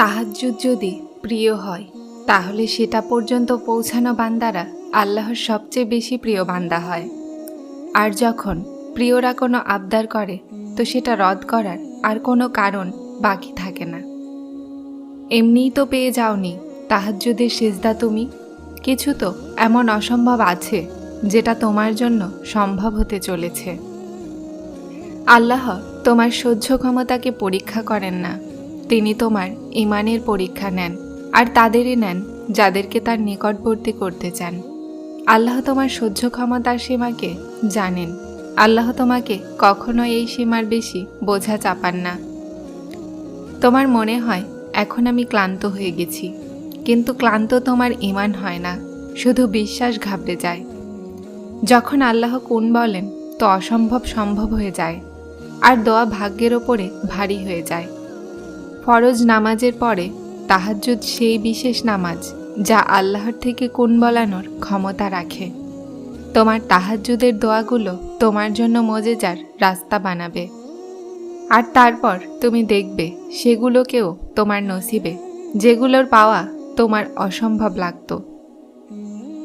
তাহাজ্জুদ যদি প্রিয় হয়, তাহলে সেটা পর্যন্ত পৌঁছানো বান্দারা আল্লাহর সবচেয়ে বেশি প্রিয় বান্দা হয়। আর যখন প্রিয়রা কোনো আবদার করে, তো সেটা রদ করার আর কোনো কারণ বাকি থাকে না। এমনিই তো পেয়ে যাওনি তাহাজ্জুদের সেজদা তুমি। কিছু তো এমন অসম্ভব আছে, যেটা তোমার জন্য সম্ভব হতে চলেছে। আল্লাহ তোমার সহ্য ক্ষমতাকে পরীক্ষা করেন না। তিনি তোমার ইমানের পরীক্ষা নেন আর তাদেরই নেন যাদেরকে তার নিকটবর্তী করতে চান। আল্লাহ তোমার সহ্য ক্ষমতার সীমাকে জানেন। আল্লাহ তোমাকে কখনো এই সীমার বেশি বোঝা চাপান না। তোমার মনে হয়, এখন আমি ক্লান্ত হয়ে গেছি। কিন্তু ক্লান্ত তোমার ইমান হয় না, শুধু বিশ্বাস ঘাবড়ে যায়। যখন আল্লাহ কোন বলেন, তো অসম্ভব সম্ভব হয়ে যায়, আর দোয়া ভাগ্যের ওপরে ভারী হয়ে যায়। ফরজ নামাজের পরে তাহাজ্জুদ সেই বিশেষ নামাজ যা আল্লাহর থেকে কোন বলানোর ক্ষমতা রাখে। তোমার তাহাজ্জুদের দোয়াগুলো তোমার জন্য মজেজার রাস্তা বানাবে। আর তারপর তুমি দেখবে সেগুলোকেও তোমার নসিবে, যেগুলোর পাওয়া তোমার অসম্ভব লাগতো।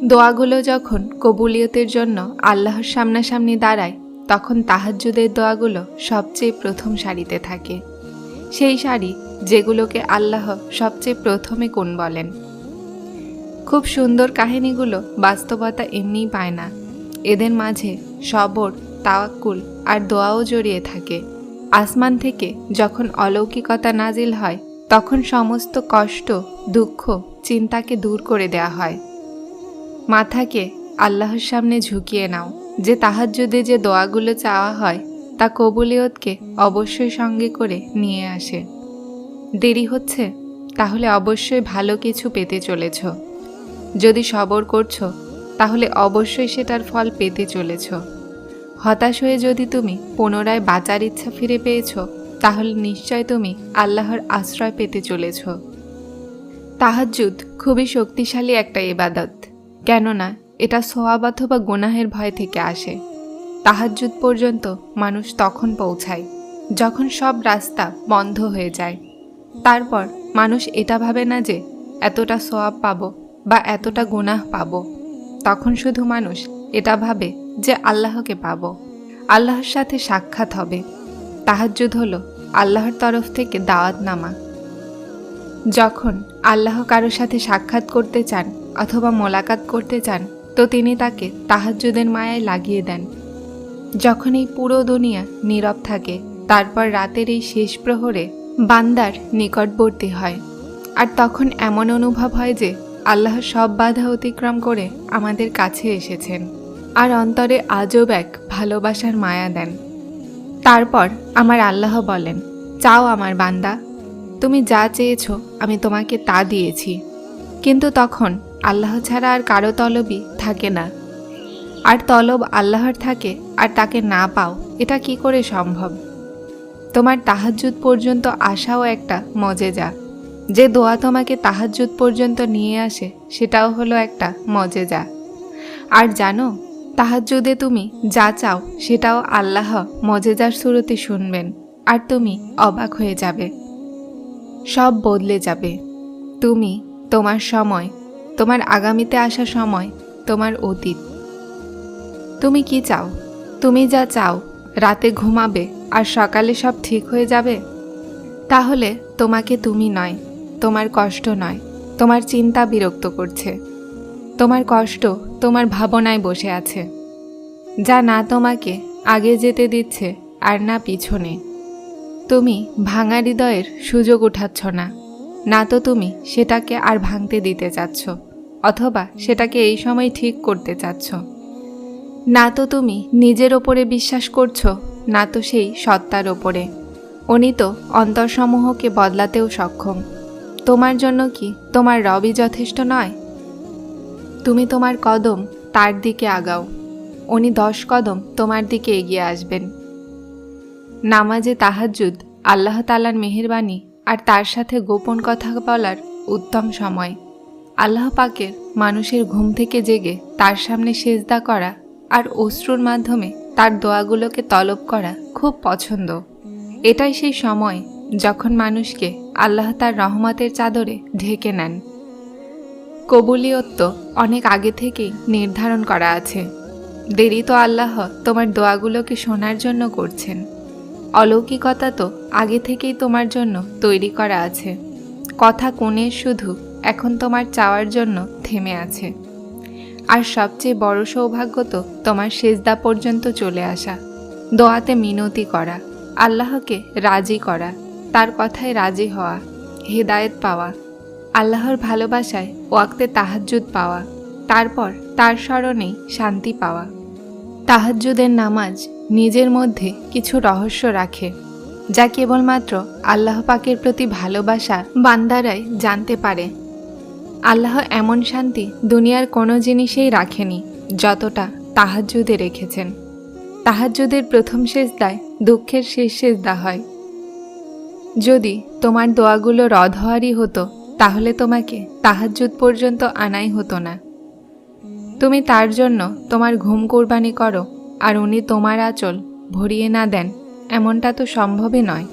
দোয়াগুলো যখন কবুলিয়তের জন্য আল্লাহর সামনাসামনি দাঁড়ায়, তখন তাহাজ্জুদের দোয়াগুলো সবচেয়ে প্রথম সারিতে থাকে। সেই শাড়ি যেগুলোকে আল্লাহ সবচেয়ে প্রথমে কোন বলেন? খুব সুন্দর কাহিনীগুলো বাস্তবতা এমনিই পায় না। এদের মাঝে সবর, তাওয়াক্কুল আর দোয়াও জড়িয়ে থাকে। আসমান থেকে যখন অলৌকিকতা নাজিল হয়, তখন সমস্ত কষ্ট, দুঃখ, চিন্তাকে দূর করে দেওয়া হয়। মাথাকে আল্লাহর সামনে ঝুঁকিয়ে নাও। যে তাহাজ্জুদে যে দোয়াগুলো চাওয়া হয়, তা কবুলিয়তকে অবশ্যই সঙ্গে করে নিয়ে আসে। দেরি হচ্ছে? তাহলে অবশ্যই ভালো কিছু পেতে চলেছ। যদি সবর করছ, তাহলে অবশ্যই সেটার ফল পেতে চলেছ। হতাশ হয়ে যদি তুমি পুনরায় বাঁচার ইচ্ছা ফিরে পেয়েছ, তাহলে নিশ্চয় তুমি আল্লাহর আশ্রয় পেতে চলেছ। তাহাজ্জুদ খুবই শক্তিশালী একটা ইবাদত, কেননা এটা সোয়াব অথবা গোনাহের ভয় থেকে আসে। তাহাজ্জুদ পর্যন্ত মানুষ তখন পৌঁছায়, যখন সব রাস্তা বন্ধ হয়ে যায়। তারপর মানুষ এটা ভাবে না যে এতটা সোয়াব পাবো বা এতটা গুনাহ পাবো। তখন শুধু মানুষ এটা ভাবে যে আল্লাহকে পাবো। আল্লাহর সাথে সাক্ষাৎ হবে। তাহাজ্জুদ হলো আল্লাহর তরফ থেকে দাওয়াত নামা যখন আল্লাহ কারোর সাথে সাক্ষাৎ করতে চান অথবা মোলাকাত করতে চান, তো তিনি তাকে তাহাজ্জুদের মায়ায় লাগিয়ে দেন। যখন এই পুরো দুনিয়া নীরব থাকে, তারপর রাতের এই শেষ প্রহরে বান্দার নিকটবর্তী হয়। আর তখন এমন অনুভব হয় যে আল্লাহ সব বাধা অতিক্রম করে আমাদের কাছে এসেছেন আর অন্তরে আজব এক ভালোবাসার মায়া দেন। তারপর আমার আল্লাহ বলেন, চাও আমার বান্দা, তুমি যা চেয়েছ আমি তোমাকে তা দিয়েছি। কিন্তু তখন আল্লাহ ছাড়া আর কারও তলবই থাকে না। আর তলব আল্লাহর থাকে আর তাকে না পাও, এটা কি করে সম্ভব? তোমার তাহাজ্জুদ পর্যন্ত আসাও একটা মজেজা। যে দোয়া তোমাকে তাহাজ্জুদ পর্যন্ত নিয়ে আসে, সেটাও হলো একটা মজেজা। আর জানো, তাহাজ্জুদে তুমি যা চাও, সেটাও আল্লাহ মজেজার শুরুতে শুনবেন, আর তুমি অবাক হয়ে যাবে। সব বদলে যাবে। তুমি, তোমার সময়, তোমার আগামীতে আসা সময়, তোমার অতীত। তুমি কি চাও? তুমি যা চাও, রাতে ঘুমাবে আর সকালে সব ঠিক হয়ে যাবে? তাহলে তোমাকে তুমি নয়, তোমার কষ্ট নয়, তোমার চিন্তা বিরক্ত করছে। তোমার কষ্ট তোমার ভাবনায় বসে আছে। যা না তোমাকে আগে যেতে দিচ্ছে আর না পিছনে। তুমি ভাঙা হৃদয়ের সুযোগ উঠাচ্ছ না। না তো তুমি সেটাকে আর ভাঙতে দিতে চাচ্ছ, অথবা সেটাকে এই সময় ঠিক করতে চাচ্ছ। না তো তুমি নিজের ওপরে বিশ্বাস করছ না তো সেই সত্তার ওপরে। উনি তো অন্তরসমূহকে বদলাতেও সক্ষম। তোমার জন্য কি তোমার রবই যথেষ্ট নয়? তুমি তোমার কদম তার দিকে আগাও। উনি দশ কদম তোমার দিকে এগিয়ে আসবেন। নামাজে তাহাজ্জুদ আল্লাহ তালার মেহেরবানি আর তার সাথে গোপন কথা বলার উত্তম সময়। আল্লাহ পাকের মানুষের ঘুম থেকে জেগে তার সামনে সেজদা করা আর অশ্রুর মাধ্যমে তার দোয়াগুলোকে তলব করা খুব পছন্দ। এটাই সেই সময় যখন মানুষকে আল্লাহ তার রহমতের চাদরে ঢেকে নেন। কবুলিয়ত্ব অনেক আগে থেকেই নির্ধারণ করা আছে। দেরি তো আল্লাহ তোমার দোয়াগুলোকে শোনার জন্য করছেন। অলৌকিকতা তো আগে থেকেই তোমার জন্য তৈরি করা আছে। কথা কোণে শুধু এখন তোমার চাওয়ার জন্য থেমে আছে। আর সবচেয়ে বড় সৌভাগ্য তো তোমার সেজদা পর্যন্ত চলে আসা। দোয়াতে মিনতি করা, আল্লাহকে রাজি করা, তার কথায় রাজি হওয়া, হেদায়েত পাওয়া, আল্লাহর ভালোবাসায় ওয়াক্তে তাহাজ্জুদ পাওয়া, তারপর তার স্মরণেই শান্তি পাওয়া। তাহাজ্জুদের নামাজ নিজের মধ্যে কিছু রহস্য রাখে, যা কেবলমাত্র আল্লাহ পাকের প্রতি ভালোবাসা বান্দারাই জানতে পারে। আল্লাহ এমন শান্তি দুনিয়ার কোনো জিনিসেই রাখেনি, যতটা তাহাজ্জুদে রেখেছেন। তাহাজ্জুদের প্রথম সেজদায় দুঃখের শেষ সেজদা হয়। যদি তোমার দোয়াগুলো রদ হওয়ারই হতো, তাহলে তোমাকে তাহাজ্জুদ পর্যন্ত আনাই হতো না। তুমি তার জন্য তোমার ঘুম কোরবানি করো, আর উনি তোমার আঁচল ভরিয়ে না দেন, এমনটা তো সম্ভবই নয়।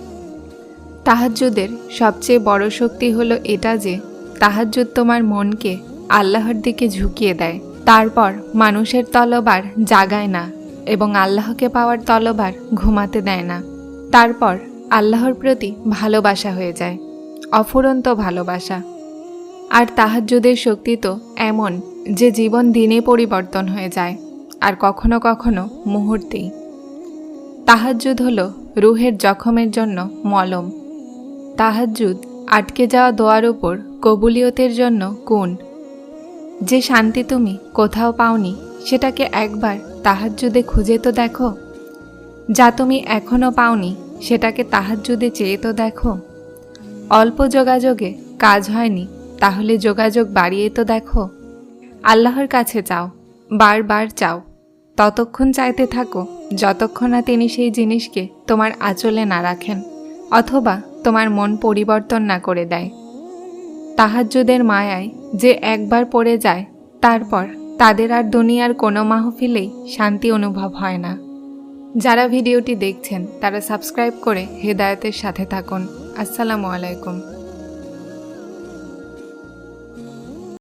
তাহাজ্জুদের সবচেয়ে বড় শক্তি হলো এটা যে তাহাজ্জুদ তোমার মনকে আল্লাহর দিকে ঝুঁকিয়ে দেয়। তারপর মানুষের তলবার জাগায় না এবং আল্লাহকে পাওয়ার তলবার ঘুমাতে দেয় না। তারপর আল্লাহর প্রতি ভালোবাসা হয়ে যায়, অফুরন্ত ভালোবাসা। আর তাহাজ্জুদের শক্তি তো এমন যে জীবন দিনে পরিবর্তন হয়ে যায়, আর কখনো কখনো মুহূর্তেই। তাহাজ্জুদ হল রুহের জখমের জন্য মলম। তাহাজ্জুদ আটকে যাওয়া দোয়ার উপর কবুলিয়তের জন্য কোন? যে শান্তি তুমি কোথাও পাওনি, সেটাকে একবার তাহাজ্জুদে খুঁজে তো দেখো। যা তুমি এখনও পাওনি, সেটাকে তাহাজ্জুদে চেয়ে তো দেখো। অল্প যোগাযোগে কাজ হয়নি, তাহলে যোগাযোগ বাড়িয়ে তো দেখো। আল্লাহর কাছে চাও, বারবার চাও। ততক্ষণ চাইতে থাকো, যতক্ষণ না তিনি সেই জিনিসকে তোমার আঁচলে না রাখেন, অথবা তোমার মন পরিবর্তন না করে দেয়। তাহাজ্জুদের মায়ায় যে একবার পড়ে যায়, তারপর তাদের আর দুনিয়ার কোনো মাহফিলেই শান্তি অনুভব হয় না। যারা ভিডিওটি দেখছেন, তারা সাবস্ক্রাইব করে হেদায়তের সাথে থাকুন। আসসালামু আলাইকুম।